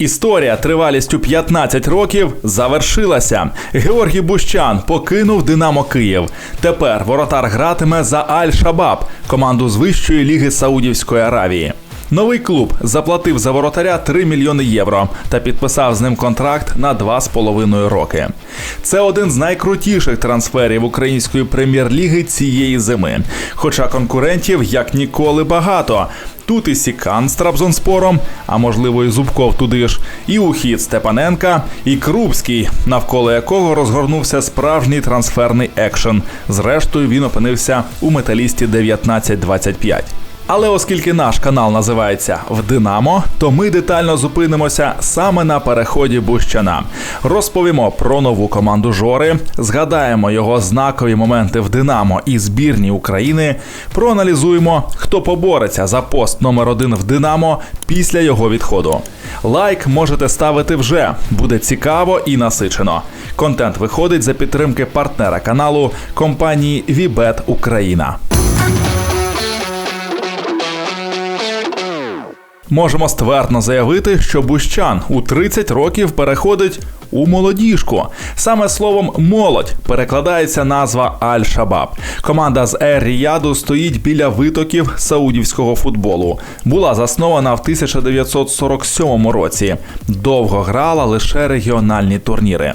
Історія тривалістю 15 років завершилася. Георгій Бущан покинув Динамо Київ. Тепер воротар гратиме за Аль-Шабаб, команду з вищої ліги Саудівської Аравії. Новий клуб заплатив за воротаря 3 мільйони євро та підписав з ним контракт на 2,5 роки. Це один з найкрутіших трансферів української прем'єр-ліги цієї зими. Хоча конкурентів як ніколи багато. Тут і Сікан з Трабзонспором, а можливо і Зубков туди ж, і ухід Степаненка, і Крупський, навколо якого розгорнувся справжній трансферний екшен. Зрештою, він опинився у металісті 1925. Але оскільки наш канал називається В Динамо, то ми детально зупинимося саме на переході Бущана. Розповімо про нову команду Жори, згадаємо його знакові моменти в Динамо і збірні України. Проаналізуємо, хто побореться за пост номер один в Динамо після його відходу. Лайк можете ставити вже, буде цікаво і насичено. Контент виходить за підтримки партнера каналу компанії Вібет Україна. Можемо ствердно заявити, що Бущан у 30 років переходить у молодіжку. Саме словом молодь перекладається назва Аль-Шабаб. Команда з Ер-Ріяду стоїть біля витоків саудівського футболу. Була заснована в 1947 році. Довго грала лише регіональні турніри.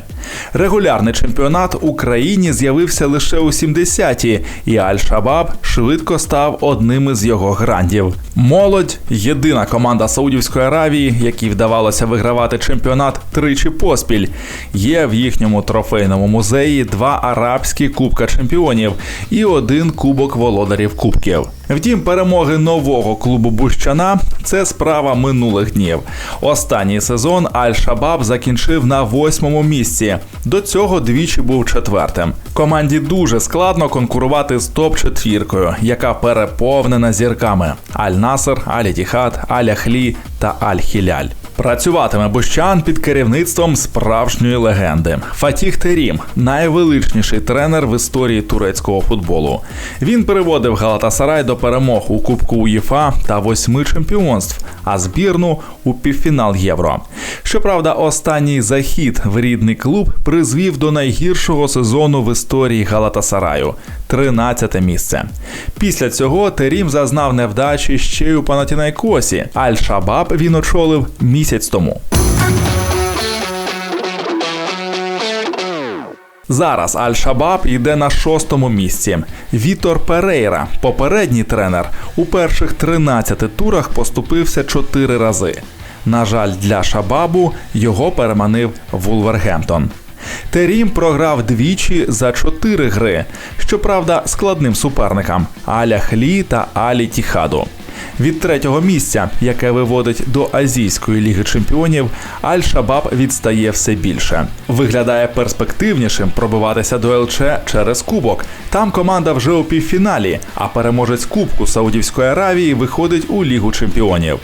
Регулярний чемпіонат Україні з'явився лише у 70-ті, і Аль-Шабаб швидко став одним із його грандів. Молодь єдина команда Саудівської Аравії, якій вдавалося вигравати чемпіонат тричі поспіль. Є в їхньому трофейному музеї два арабські кубка чемпіонів і один кубок володарів кубків. Втім, перемоги нового клубу Бущана це справа минулих днів. Останній сезон Аль-Шабаб закінчив на восьмому місці. До цього двічі був четвертим. Команді дуже складно конкурувати з топ-четвіркою, яка переповнена зірками: Аль-Насер, Аль-Тіхат, Аль-Ахлі та Аль-Хіляль. Працюватиме Бущан під керівництвом справжньої легенди. Фатіх Терім найвеличніший тренер в історії турецького футболу. Він переводив Галатасарай до перемог у Кубку УЄФА та восьми чемпіонств, а збірну у півфінал Євро. Щоправда, останній захід в рідний клуб призвів до найгіршого сезону в історії Галатасараю 13 місце. Після цього Терім зазнав невдачі ще й у Панатінайкосі. Аль-Шабаб він очолив місяць тому. Зараз Аль-Шабаб йде на шостому місці. Вітор Перейра, попередній тренер, у перших 13 турах поступився 4 рази. На жаль, для Шабабу його переманив Вулвергемптон. Терім програв двічі за чотири гри, щоправда, складним суперникам Аля Хлі та Алі Тіхаду. Від третього місця, яке виводить до Азійської ліги чемпіонів, Аль-Шабаб відстає все більше. Виглядає перспективнішим пробиватися до ЛЧ через кубок. Там команда вже у півфіналі, а переможець Кубку Саудівської Аравії виходить у лігу чемпіонів.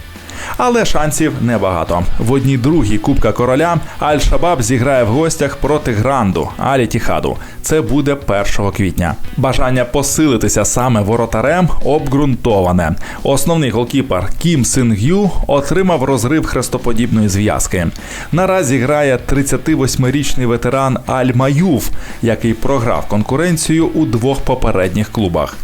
Але шансів небагато. В одній другій Кубка Короля Аль-Шабаб зіграє в гостях проти Гранду Алі Тіхаду. Це буде 1 квітня. Бажання посилитися саме воротарем обґрунтоване. Основний голкіпер Кім Син Гю отримав розрив хрестоподібної зв'язки. Наразі грає 38-річний ветеран Аль Маюв, який програв конкуренцію у двох попередніх клубах.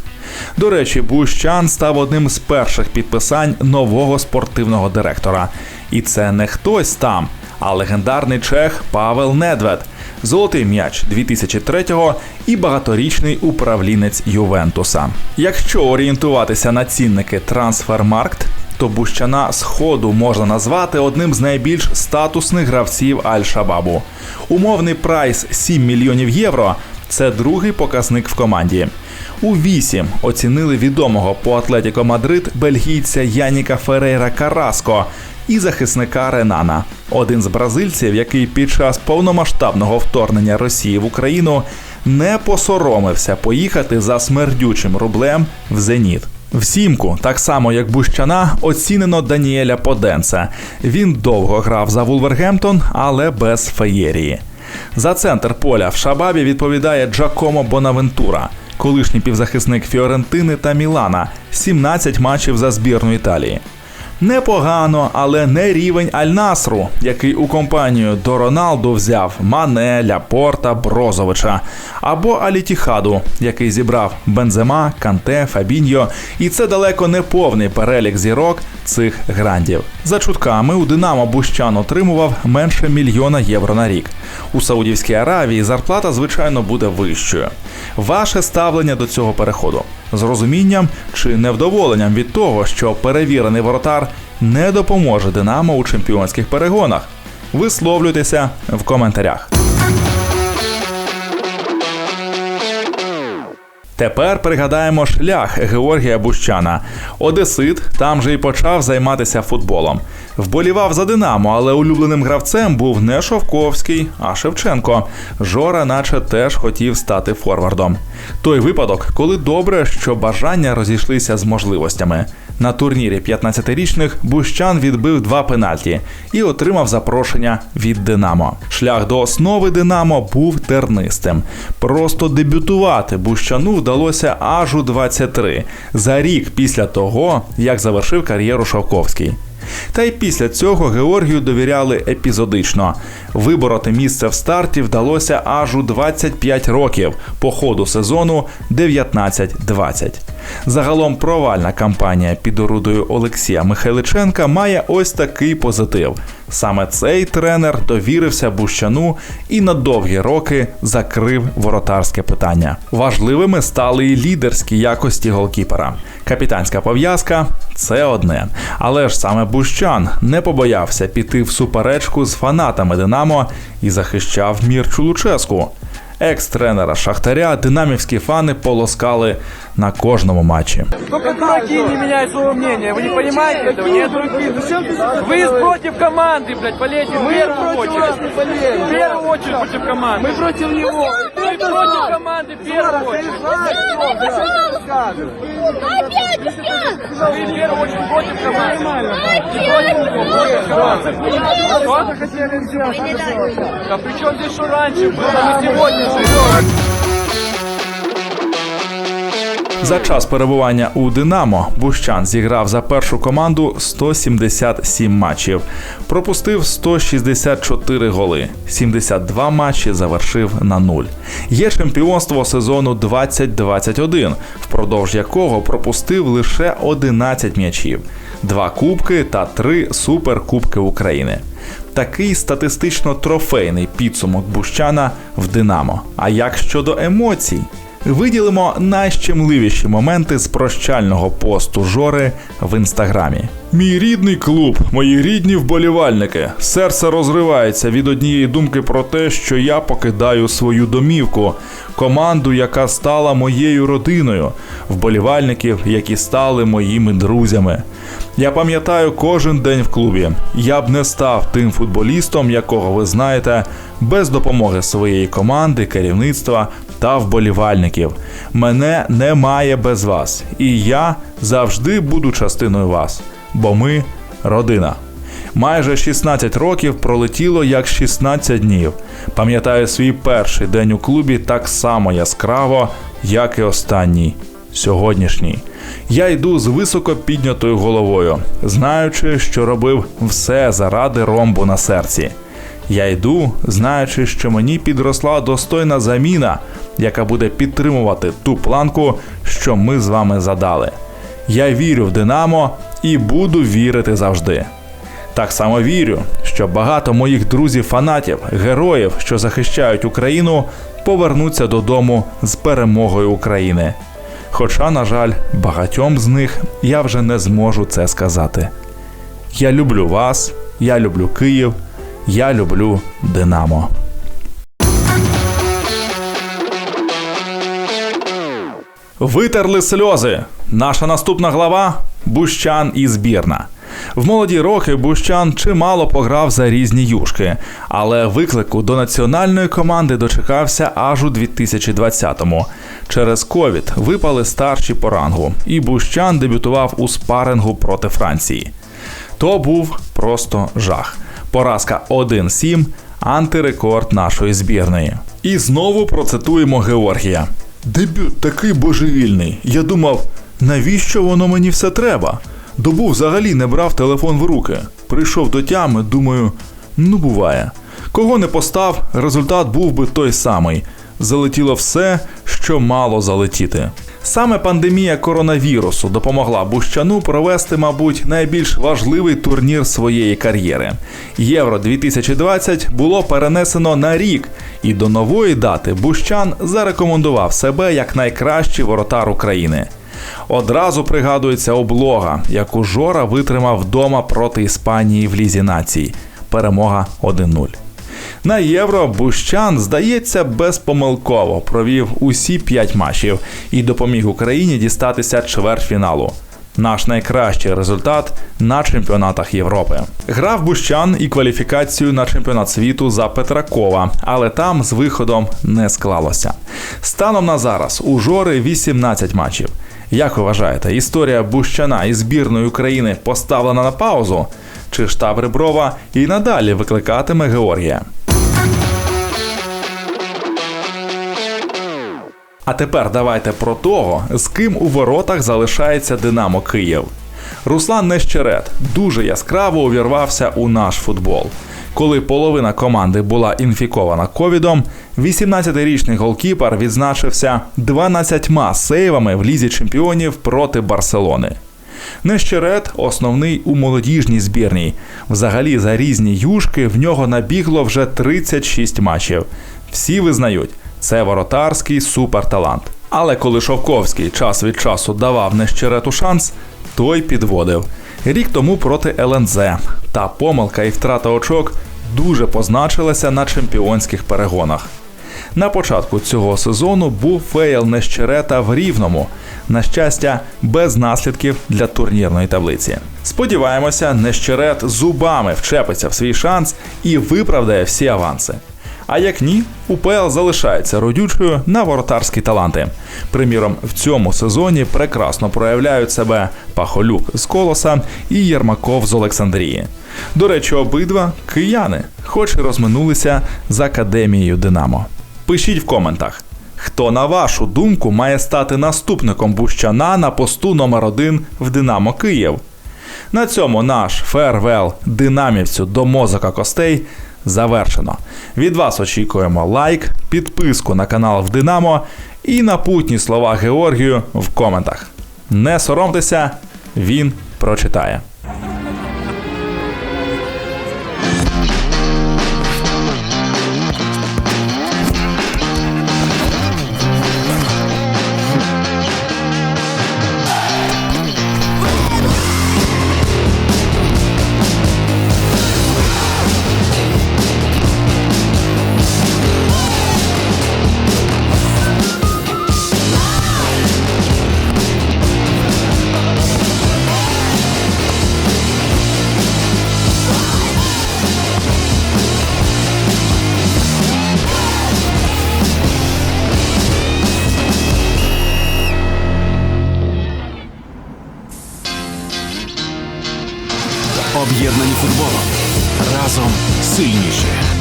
До речі, Бущан став одним з перших підписань нового спортивного директора. І це не хтось там, а легендарний чех Павел Недвед, золотий м'яч 2003-го і багаторічний управлінець Ювентуса. Якщо орієнтуватися на цінники Трансфермаркт, то Бущана з ходу можна назвати одним з найбільш статусних гравців Аль-Шабабу. Умовний прайс 7 мільйонів євро. Це другий показник в команді. У вісім оцінили відомого по Атлетіко Мадрид бельгійця Яніка Ферейра Караско і захисника Ренана, один з бразильців, який під час повномасштабного вторгнення Росії в Україну не посоромився поїхати за смердючим рублем в Зеніт. В сімку, так само як Бущана, оцінено Даніеля Поденса. Він довго грав за Вулвергемптон, але без феєрії. За центр поля в Шабабі відповідає Джакомо Бонавентура. Колишній півзахисник Фіорентини та Мілана, 17 матчів за збірну Італії. Непогано, але не рівень Аль-Насру, який у компанію до Роналду взяв Мане, Ляпорта, Брозовича, або Алітіхаду, який зібрав Бензема, Канте, Фабіньо, і це далеко не повний перелік зірок цих грандів. За чутками у Динамо Бущан отримував менше мільйона євро на рік. У Саудівській Аравії зарплата, звичайно, буде вищою. Ваше ставлення до цього переходу з розумінням чи невдоволенням від того, що перевірений воротар не допоможе Динамо у чемпіонських перегонах. Висловлюйтеся в коментарях. Тепер пригадаємо шлях Георгія Бущана. Одесит там же й почав займатися футболом. Вболівав за Динамо, але улюбленим гравцем був не Шовковський, а Шевченко. Жора, наче теж хотів стати форвардом. Той випадок, коли добре, що бажання розійшлися з можливостями. На турнірі 15-річних Бущан відбив два пенальті і отримав запрошення від Динамо. Шлях до основи Динамо був тернистим. Просто дебютувати Бущану вдалося аж у 23, за рік після того, як завершив кар'єру Шовковський. Та й після цього Георгію довіряли епізодично. Вибороти місце в старті вдалося аж у 25 років по ходу сезону 19-20. Загалом провальна кампанія під орудою Олексія Михайличенка має ось такий позитив. Саме цей тренер довірився Бущану і на довгі роки закрив воротарське питання. Важливими стали і лідерські якості голкіпера. Капітанська пов'язка це одне. Але ж саме Бущан не побоявся піти в суперечку з фанатами Динамо і захищав Мірчу Луческу. Екс-тренера Шахтаря динамівські фани полоскали на кожному матчі. Только дураки не меняют своего мнения. Вы не понимаете этого? Нет? Вы против команды, блядь, полезете в первую очередь. В первую очередь против команды. Мы против него. Мы против команды в первую очередь. Вы в первую очередь против команды. Не против него, против команды. Что? Да при чем здесь что раньше было? Мы сегодня живем. За час перебування у Динамо Бущан зіграв за першу команду 177 матчів, пропустив 164 голи, 72 матчі завершив на нуль. Є чемпіонство сезону 2021, впродовж якого пропустив лише 11 м'ячів, два кубки та три суперкубки України. Такий статистично трофейний підсумок Бущана в Динамо. А як щодо емоцій? Виділимо найщемливіші моменти з прощального посту Жори в інстаграмі. Мій рідний клуб, мої рідні вболівальники. Серце розривається від однієї думки про те, що я покидаю свою домівку, команду, яка стала моєю родиною, вболівальників, які стали моїми друзями. Я пам'ятаю кожен день в клубі. Я б не став тим футболістом, якого ви знаєте, без допомоги своєї команди, керівництва та вболівальників. Мене немає без вас, і я завжди буду частиною вас, бо ми родина. Майже 16 років пролетіло як 16 днів. Пам'ятаю свій перший день у клубі так само яскраво, як і останній сьогоднішній. Я йду з високо піднятою головою, знаючи, що робив все заради ромбу на серці. Я йду, знаючи, що мені підросла достойна заміна, яка буде підтримувати ту планку, що ми з вами задали. Я вірю в Динамо і буду вірити завжди. Так само вірю, що багато моїх друзів-фанатів, героїв, що захищають Україну, повернуться додому з перемогою України. Хоча, на жаль, багатьом з них я вже не зможу це сказати. Я люблю вас, я люблю Київ, я люблю Динамо. Витерли сльози. Наша наступна глава Бущан і збірна. В молоді роки Бущан чимало пограв за різні юшки, але виклику до національної команди дочекався аж у 2020-му. Через ковід випали старші по рангу, і Бущан дебютував у спарингу проти Франції. То був просто жах. Поразка 1-7, антирекорд нашої збірної. І знову процитуємо Георгія. Дебют такий божевільний. Я думав, навіщо воно мені все треба? Добу взагалі не брав телефон в руки. Прийшов до тями, думаю, ну буває. Кого не постав, результат був би той самий. Залетіло все, що мало залетіти. Саме пандемія коронавірусу допомогла Бущану провести, мабуть, найбільш важливий турнір своєї кар'єри. Євро 2020 було перенесено на рік, і до нової дати Бущан зарекомендував себе як найкращий воротар України. Одразу пригадується облога, яку Жора витримав вдома проти Іспанії в Лізі націй. Перемога 1-0. На євро Бущан, здається, безпомилково провів усі п'ять матчів і допоміг Україні дістатися чвертьфіналу. Наш найкращий результат на чемпіонатах Європи. Грав Бущан і кваліфікацію на чемпіонат світу за Петракова, але там з виходом не склалося. Станом на зараз у Жори 18 матчів. Як ви вважаєте, історія Бущана і збірної України поставлена на паузу? Чи штаб Реброва і надалі викликатиме Георгія? А тепер давайте про того, з ким у воротах залишається Динамо Київ. Руслан Нещерет дуже яскраво увірвався у наш футбол. Коли половина команди була інфікована ковідом, 18-річний голкіпер відзначився 12 сейвами в лізі чемпіонів проти Барселони. Нещерет основний у молодіжній збірній. Взагалі за різні юшки в нього набігло вже 36 матчів. Всі визнають, це воротарський суперталант. Але коли Шовковський час від часу давав Нещерету шанс, той підводив. Рік тому проти ЛНЗ. Та помилка і втрата очок дуже позначилася на чемпіонських перегонах. На початку цього сезону був фейл Нещерета в Рівному. На щастя, без наслідків для турнірної таблиці. Сподіваємося, Нещерет зубами вчепиться в свій шанс і виправдає всі аванси. А як ні, УПЛ залишається родючою на воротарські таланти. Приміром, в цьому сезоні прекрасно проявляють себе Пахолюк з Колоса і Єрмаков з Олександрії. До речі, обидва кияни, хоч і розминулися з академією Динамо. Пишіть в коментах, хто на вашу думку має стати наступником Бущана на посту номер 1 в Динамо Київ. На цьому наш фервел динамівцю до мозока костей завершено. Від вас очікуємо лайк, підписку на канал в Динамо і напутні слова Георгію в коментах. Не соромтеся, він прочитає.